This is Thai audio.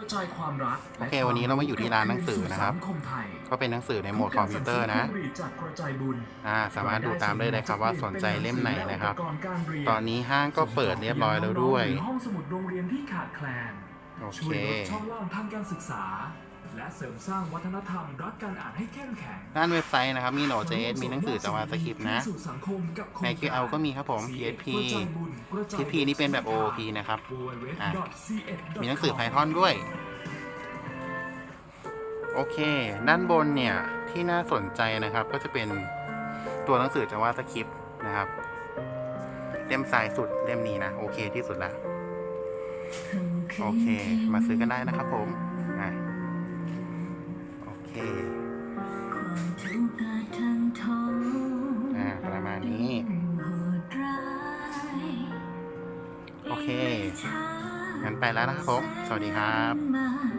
กระจายความรักโอเควันนี้เรามาอยู่ที่ร้านหนังสือนะครับ สังคมไทยก็เป็นหนังสือในโหมดคอมพิวเตอร์นะจากกระจายบุญอ่าสามารถดูตามได้เลยครับว่าสนใจเล่มไหนนะครับอุปกณ์การเรียตอนนี้ห้างก็เปิดเรียบร้อยแล้วด้วยห้องสมุดโรงเรียนที่ขาดแคลนโอช่เควยลดช่องว่างทางการศึกษา และเสริมสร้างวัฒนธรรมรักการอ่านให้เข้มแข็งด้านเว็บไซต์นะครับ มี Node.js มีหนังสือ JavaScript นะ สู่สังคมกับโครงในการ QL ก็มีครับผม PHP กระจายบุญกระจาย PHP นี่เป็นแบบ OOP นะครับ อะ www.cs.com มีหนังสือ Python ด้วย โอเค ด้านบนเนี่ย ที่น่าสนใจนะครับ ก็จะเป็นตัวหนังสือ JavaScript นะครับ เล่มซ้ายสุดเล่มนี้นะ โอเคที่สุดละ โอเค มาซื้อกันได้นะครับผมอะโอ เคอ่าประมาณนี้ โอเคงั้นไปแล้วนะครับผม สวัสดีครับมา